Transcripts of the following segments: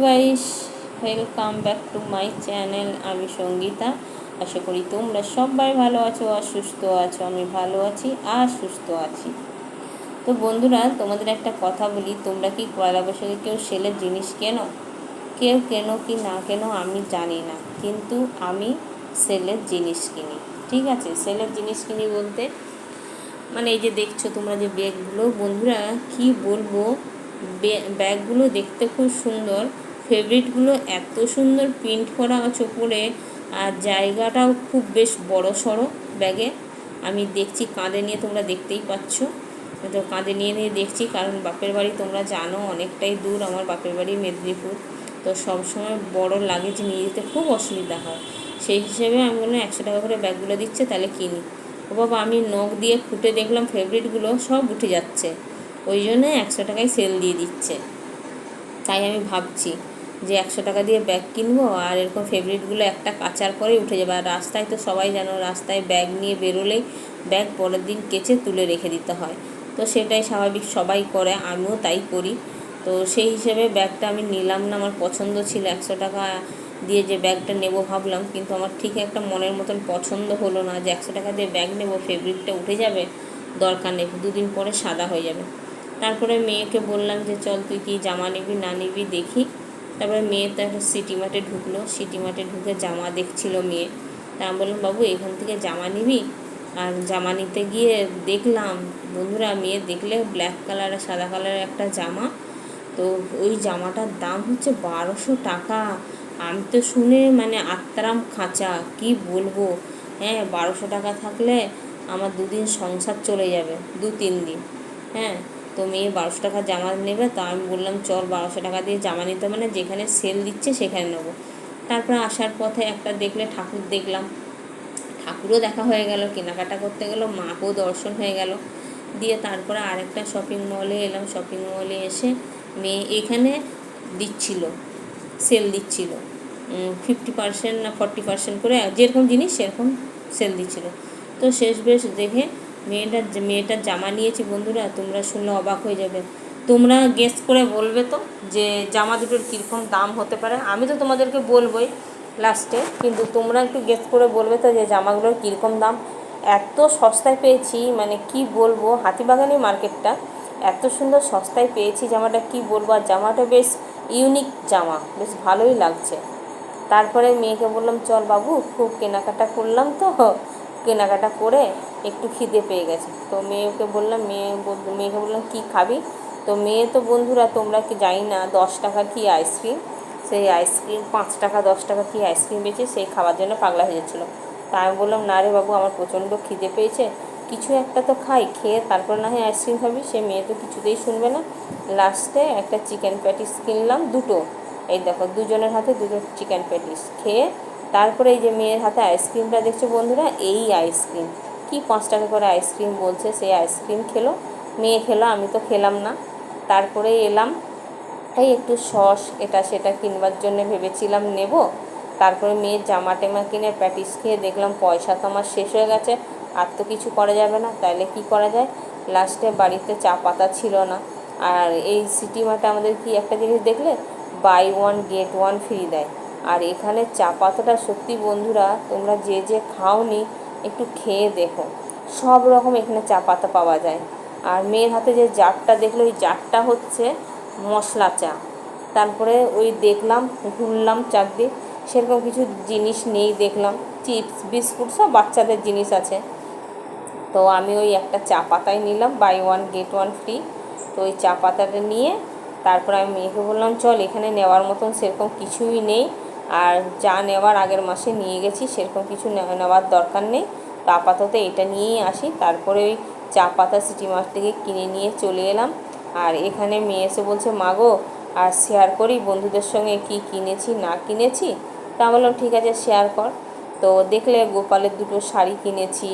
Guys welcome back to my channel আমি সঙ্গীতা। আশা করি তোমরা সবাই ভালো আছো আর সুস্থ আছো। আমি ভালো আছি আর সুস্থ আছি। তো বন্ধুরা, তোমাদের একটা কথা বলি। তোমরা কি পয়লা বৈশাখে কেউ সেলের জিনিস কেনো? কেউ কেনো কি না কেন আমি জানি না। কিন্তু আমি সেলের জিনিস কিনি। ঠিক আছে? সেলের জিনিস কিনি বলতে মানে এই যে দেখছ তোমরা যে ব্যাগগুলো। বন্ধুরা, কি বলব? ব্যাগগুলো দেখতে খুব সুন্দর। ফেব্রিকগুলো এত সুন্দর প্রিন্ট করা আছে ওপরে আর জায়গাটাও খুব বেশ বড় সড়ো ব্যাগে আমি দেখছি কাঁধে নিয়ে তোমরা দেখতেই পাচ্ছ। তো কাঁধে নিয়ে নিয়ে দেখছি, কারণ বাপের বাড়ি তোমরা জানো অনেকটাই দূর, আমার বাপের বাড়ি মেদিনীপুর। তো সবসময় বড় লাগেজ নিয়ে যেতে খুব অসুবিধা হয়। সেই হিসেবে আমি বললাম, একশো টাকা করে ব্যাগগুলো দিচ্ছে, তাহলে কিনি। ও বাবা, আমি নখ দিয়ে খুঁটে দেখলাম ফেভারিটগুলো সব উঠে যাচ্ছে। ওই জন্যে একশো টাকায় সেল দিয়ে দিচ্ছে। তাই আমি ভাবছি। যে একশো টাকা দিয়ে ব্যাগ কিনবো আর এরকম ফেভারিটগুলো একটা কাচার পরেই উঠে যাবে। আর রাস্তায় তো সবাই জানো, রাস্তায় ব্যাগ নিয়ে বেরোলেই ব্যাগ পরের দিন কেচে তুলে রেখে দিতে হয়। তো সেটাই স্বাভাবিক, সবাই করে, আমিও তাই করি। তো সেই হিসেবে ব্যাগটা আমি নিলাম না, আমার পছন্দ ছিল। একশো টাকা দিয়ে যে ব্যাগটা নেব ভাবলাম, কিন্তু আমার ঠিক একটা মনের মতন পছন্দ হলো না যে একশো টাকা দিয়ে ব্যাগ নেব ফেব্রিকটা উঠে যাবে, দরকার নেই, দুদিন পরে সাদা হয়ে যাবে। তারপরে মেয়েকে বললাম যে, চল তুই কি জামা নিবি না নিবি দেখি। তারপরে মেয়ে তো একটা সিটি মার্টে ঢুকলো, সিটি মার্টে ঢুকে জামা দেখছিল মেয়ে। তা আমি বললাম, বাবু, এখান থেকে জামা নিবি? আর জামা নিতে গিয়ে দেখলাম, বন্ধুরা, মেয়ে দেখলে ব্ল্যাক কালার আর সাদা কালারের একটা জামা। তো ওই জামাটার দাম হচ্ছে বারোশো টাকা। আমি তো শুনে মানে আত্মারাম খাঁচা, কি বলব? হ্যাঁ বারোশো টাকা থাকলে আমার দুদিন সংসার চলে যাবে দু তিন দিন। হ্যাঁ তো মেয়ে বারোশো টাকা জামা নেবে, তো আমি বললাম, চল বারোশো টাকা দিয়ে জামা নিতে মানে যেখানে সেল দিচ্ছে সেখানে নেব। তারপরে আসার পথে একটা দেখলে ঠাকুর দেখলাম। ঠাকুরও দেখা হয়ে গেল, কেনাকাটা করতে গেল, মাকেও দর্শন হয়ে গেল। দিয়ে তারপরে আরেকটা শপিং মলে এলাম। শপিং মলে এসে মেয়ে এখানে দিচ্ছিল সেল দিচ্ছিল। ফিফটি পার্সেন্ট না ফর্টি পার্সেন্ট করে, যেরকম জিনিস সেরকম সেল দিচ্ছিল। তো শেষ বেশ দেখে মেয়েটার মেয়েটার জামা নিয়েছি বন্ধুরা, তোমরা শুনলে অবাক হয়ে যাবে। তোমরা গেস করে বলবে তো যে জামা দুটোর কীরকম দাম হতে পারে। আমি তো তোমাদেরকে বলবোই লাস্টে কিন্তু তোমরা একটু গেস করে বলবে তো যে জামাগুলোর কীরকম দাম। এত সস্তায় পেয়েছি মানে কি বলব, হাতিবাগানি মার্কেটটা, এত সুন্দর সস্তায় পেয়েছি জামাটা, কি বলব? আর জামাটা বেশ ইউনিক জামা, বেশ ভালোই লাগছে। তারপরে মেয়েকে বললাম, চল বাবু, খুব কেনাকাটা করলাম তো। কেনাকাটা করে একটু খিদে পেয়ে গেছে। তো মেয়েকে বললাম, মেয়ে মেয়েকে বললাম, কী খাবি? তো মেয়ে তো, বন্ধুরা, তোমরা কি জানি না, দশ টাকা কি আইসক্রিম? সেই আইসক্রিম, পাঁচ টাকা, দশ টাকা কি আইসক্রিম বেচে সেই খাওয়ার জন্য পাগলা হয়ে যাচ্ছিল। তা আমি বললাম, না রে বাবু, আমার প্রচণ্ড খিদে পেয়েছে। কিছু একটা তো খাই, খেয়ে তারপর না হয় আইসক্রিম খাবি। সে মেয়ে তো কিছুতেই শুনবে না। লাস্টে একটা চিকেন প্যাটিস কিনলাম, দুটো। এই দেখো, দুজনের হাতে দুটো চিকেন প্যাটিস। খেয়ে তারপরে এই যে মেয়ের হাতে আইসক্রিমটা, দেখছ বন্ধুরা? এই আইসক্রিম। কি পাঁচ টাকা করে আইসক্রিম বলছে সেই আইসক্রিম খেলো। মেয়ে খেলো, আমি তো খেলাম না। তারপরে এলাম, এই একটু সস এটা সেটা কিনবার জন্য ভেবেছিলাম নেব। তারপরে মেয়ের জামা টেমা কিনে প্যাটিস খেয়ে দেখলাম পয়সা তো আমার শেষ হয়ে গেছে, আর তো কিছু করা যাবে না, তাইলে কি করা যায়? লাস্টে বাড়িতে চা পাতা ছিল না। আর এই সিটি মার্টে আমাদের কি একটা জিনিস দেখলে? Buy one, get one free দেয়। আর এখানে চা পাতাটা সত্যি বন্ধুরা, তোমরা যে যে খাওনি একটু খেয়ে দেখো। সব রকম এখানে চা পাতা পাওয়া যায়। আর মেয়ের হাতে যে জারটা দেখল, ওই জারটা হচ্ছে মশলা চা। তারপরে ওই দেখলাম ঘুরলাম চারদিক সেরকম কিছু জিনিস নেই দেখলাম। চিপস, বিস্কুট সব বাচ্চাদের জিনিস আছে। তো আমি ওই একটা চা পাতাই নিলাম, buy one, get one, free. তো ওই চা পাতাটা নিয়ে তারপর আমি মেয়েকে বললাম, চল এখানে নেওয়ার মতন সেরকম কিছুই নেই। আর যা নেওয়ার আগের মাসে নিয়ে গেছি, সেরকম কিছু নেওয়ার দরকার নেই। তো আপাতত এটা নিয়েই আসি। তারপরে ওই চা পাতা সিটি মার্ট থেকে কিনে নিয়ে চলে এলাম। আর এখানে মেয়ে এসে বলছে মাগো আর শেয়ার করি, বন্ধুদের সঙ্গে কি কিনেছি, না কিনেছি? তা বললাম, ঠিক আছে শেয়ার কর। তো দেখলে গোপালের দুটো শাড়ি কিনেছি,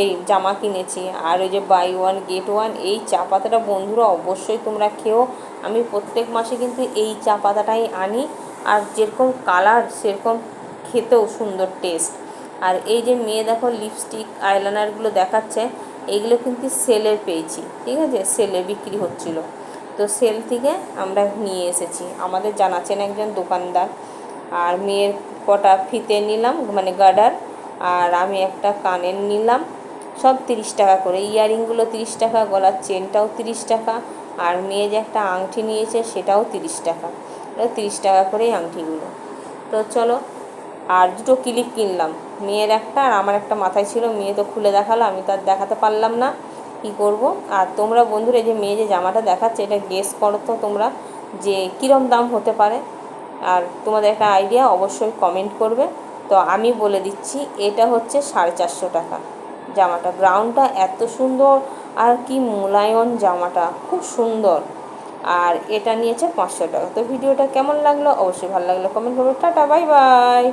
এই জামা কিনেছি। আর ওই যে বাই ওয়ান গেট ওয়ান এই চা পাতাটা বন্ধুরা অবশ্যই তোমরা খেও। আমি প্রত্যেক মাসে কিন্তু এই চা পাতাটাই আনি। আর যেরকম কালার, সেরকম খেতেও সুন্দর টেস্ট আর এই যে মেয়ে দেখো লিপস্টিক আইলাইনারগুলো দেখাচ্ছে এইগুলো কিন্তু সেলে পেয়েছি, ঠিক আছে? সেলে বিক্রি হচ্ছিল। তো সেল থেকে আমরা নিয়ে এসেছি। আমাদের জানাচ্ছেন একজন দোকানদার। আর মেয়ের কটা ফিতে নিলাম মানে গার্ডার, আর আমি একটা কানের নিলাম। সব তিরিশ টাকা করে। ইয়ারিংগুলো তিরিশ টাকা, গলার চেনটাও তিরিশ টাকা, আর মেয়ে যে একটা আংটি নিয়েছে, সেটাও তিরিশ টাকা। তিরিশ টাকা করেই আংটিগুলো তো চলো, আর দুটো ক্লিপ কিনলাম। মেয়ের একটা আর আমার একটা মাথায় ছিল, মেয়ে তো খুলে দেখাল, আমি তো আর দেখাতে পারলাম না। কী করব? আর তোমরা বন্ধুরা, এই যে মেয়ে যে জামাটা দেখাচ্ছে, এটা গেস করো তো তোমরা যে কীরম দাম হতে পারে। আর তোমাদের একটা আইডিয়া অবশ্যই কমেন্ট করবে। তো আমি বলে দিচ্ছি, এটা হচ্ছে সাড়ে চারশো টাকা। জামাটা গ্রাউন্ডটা এত সুন্দর, আর কি মোলায়ন জামাটা, খুব সুন্দর। আর এটা নিয়েছে পাঁচশো টাকা। তো ভিডিওটা কেমন লাগল? অবশ্যই ভালো লাগল। কমেন্ট করবে টাটা বাই বাই